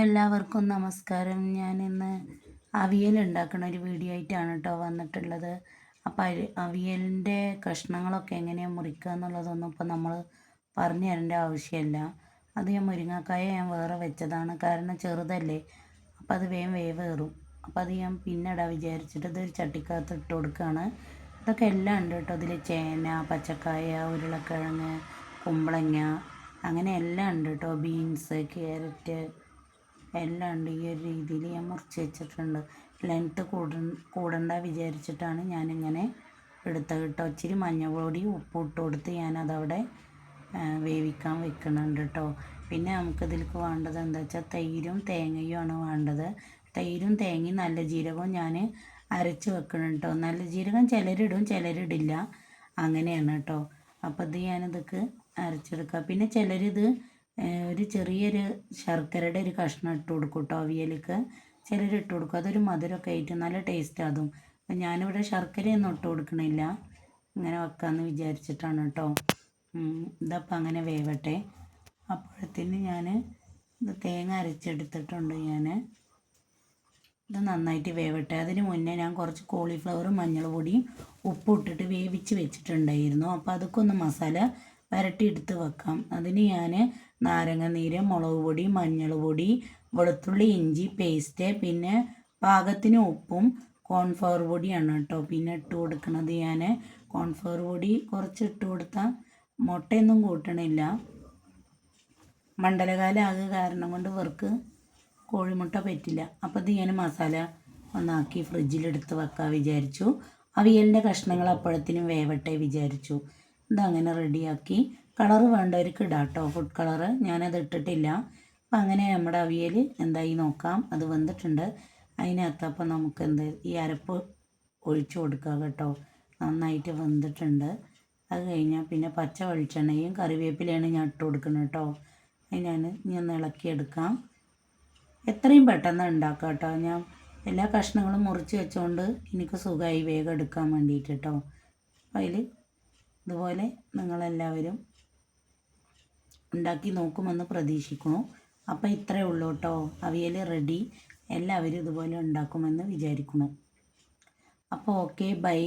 എല്ലാവർക്കും നമസ്കാരം. ഞാൻ ഇന്ന് അവിയൽ ഉണ്ടാക്കുന്ന ഒരു വീഡിയോ ആയിട്ടാണ് കേട്ടോ വന്നിട്ടുള്ളത്. അപ്പോൾ അരി അവിയലിന്റെ കഷ്ണങ്ങളൊക്കെ എങ്ങനെയാണ് മുറിക്കുക എന്നുള്ളതൊന്നും ഇപ്പോൾ നമ്മൾ പറഞ്ഞു തരേണ്ട ആവശ്യമില്ല. അത് ഞാൻ മുരിങ്ങക്കായ ഞാൻ വേറെ വെച്ചതാണ്. കാരണം ചെറുതല്ലേ. അപ്പോൾ അത് വേഗം വേവേറും. അപ്പോൾ അത് ഞാൻ പിന്നെ ഇടാൻ വിചാരിച്ചിട്ട് ഇതൊരു ചട്ടിക്കകത്ത് ഇട്ട് കൊടുക്കുകയാണ് ഇതൊക്കെ എല്ലാം ഉണ്ട് കേട്ടോ ഇതിൽ ചേന പച്ചക്കായ ഉരുളക്കിഴങ്ങ് കുമ്പളങ്ങ അങ്ങനെ എല്ലാം ഉണ്ട് കേട്ടോ ബീൻസ് ക്യാരറ്റ് എല്ലാം ഈ ഒരു രീതിയിൽ ഞാൻ മുറിച്ച് വെച്ചിട്ടുണ്ട്. ലെങ്ത്ത് കൂട കൂടണ്ട വിചാരിച്ചിട്ടാണ് ഞാനിങ്ങനെ എടുത്തത് കേട്ടോ. ഇച്ചിരി മഞ്ഞൾപ്പൊടി ഉപ്പ് ഇട്ട് കൊടുത്ത് ഞാനതവിടെ വേവിക്കാൻ വെക്കുന്നുണ്ട് കേട്ടോ. പിന്നെ നമുക്കിതിലേക്ക് വേണ്ടത് എന്താ വെച്ചാൽ തൈരും തേങ്ങയും ആണ് വേണ്ടത്. തൈരും തേങ്ങയും നല്ല ജീരകവും ഞാൻ അരച്ച് വെക്കണം കേട്ടോ. നല്ല ജീരകം ചിലരിടും ചിലരിടില്ല. അങ്ങനെയാണ് കേട്ടോ. അപ്പോൾ ഇത് ഞാനിതൊക്കെ അരച്ചെടുക്കുക പിന്നെ ചിലരിത് ഒരു ചെറിയൊരു ശർക്കരയുടെ ഒരു കഷ്ണം ഇട്ട് കൊടുക്കും കേട്ടോ അവിയലേക്ക്. ചിലർ ഇട്ട് കൊടുക്കും. അതൊരു മധുരമൊക്കെ ആയിട്ട് നല്ല ടേസ്റ്റ് അതും. അപ്പം ഞാനിവിടെ ശർക്കരയൊന്നും ഇട്ട് കൊടുക്കണില്ല. ഇങ്ങനെ വെക്കാമെന്ന് വിചാരിച്ചിട്ടാണ് കേട്ടോ ഇതപ്പം അങ്ങനെ വേവട്ടെ. അപ്പോഴത്തേന് ഞാൻ ഇത് തേങ്ങ അരച്ചെടുത്തിട്ടുണ്ട് ഞാൻ ഇത് നന്നായിട്ട് വേവട്ടെ. അതിന് മുന്നേ ഞാൻ കുറച്ച് കോളിഫ്ലവറും മഞ്ഞൾ പൊടിയും ഉപ്പും ഇട്ടിട്ട് വേവിച്ച് വെച്ചിട്ടുണ്ടായിരുന്നു. അപ്പോൾ അതൊക്കെ ഒന്ന് മസാല വരട്ടിയെടുത്ത് വെക്കാം. അതിന് ഞാൻ നാരങ്ങ നീര് മുളക് പൊടി മഞ്ഞൾ പൊടി വെളുത്തുള്ളി ഇഞ്ചി പേസ്റ്റ് പിന്നെ പാകത്തിന് ഉപ്പും കോൺഫ്ലവർ പൊടിയാണ് കേട്ടോ. പിന്നെ ഇട്ട് കൊടുക്കുന്നത് ഞാൻ കോൺഫ്ലവർ പൊടി കുറച്ച് ഇട്ട് കൊടുത്താൽ മുട്ടയൊന്നും കൂട്ടണില്ല. മണ്ഡലകാലാകെ കാരണം കൊണ്ട് ഇവർക്ക് കോഴിമുട്ട പറ്റില്ല. അപ്പോൾ ഇത് ഞാൻ മസാല ഒന്നാക്കി ഫ്രിഡ്ജിലെടുത്ത് വെക്കാൻ വിചാരിച്ചു. അവിയലിന്റെ കഷ്ണങ്ങൾ അപ്പോഴത്തിനും വേവട്ടെ വിചാരിച്ചു. ഇതങ്ങനെ റെഡിയാക്കി. കളർ വേണ്ടവർക്ക് ഇടാം കേട്ടോ ഫുഡ് കളറ് ഞാനത് ഇട്ടിട്ടില്ല. അപ്പം അങ്ങനെ നമ്മുടെ അവിയൽ എന്തായി നോക്കാം. അത് വന്നിട്ടുണ്ട് അതിനകത്ത് അപ്പം നമുക്ക് എന്ത് ഈ അരപ്പ് ഒഴിച്ചു കൊടുക്കുക കേട്ടോ. നന്നായിട്ട് വെന്തിട്ടുണ്ട്. അത് കഴിഞ്ഞാൽ പിന്നെ പച്ച വെളിച്ചെണ്ണയും കറിവേപ്പിലയാണ് ഞാൻ ഇട്ട് കൊടുക്കുന്നത് കേട്ടോ. അത് ഞാൻ ഞാൻ ഇളക്കിയെടുക്കാം എത്രയും പെട്ടെന്ന് ഉണ്ടാക്കാം കേട്ടോ. ഞാൻ എല്ലാ കഷ്ണങ്ങളും മുറിച്ച് വെച്ചുകൊണ്ട് എനിക്ക് സുഖമായി വേഗം എടുക്കാൻ വേണ്ടിയിട്ട് കേട്ടോ. അതിൽ ഇതുപോലെ നിങ്ങളെല്ലാവരും ഉണ്ടാക്കി നോക്കുമെന്ന് പ്രതീക്ഷിക്കുന്നു. അപ്പോൾ ഇത്രയേ ഉള്ളൂ കേട്ടോ. അവിയൽ റെഡി എല്ലാവരും ഇതുപോലെ ഉണ്ടാക്കുമെന്ന് വിചാരിക്കുന്നു. അപ്പോൾ ഓക്കെ ബൈ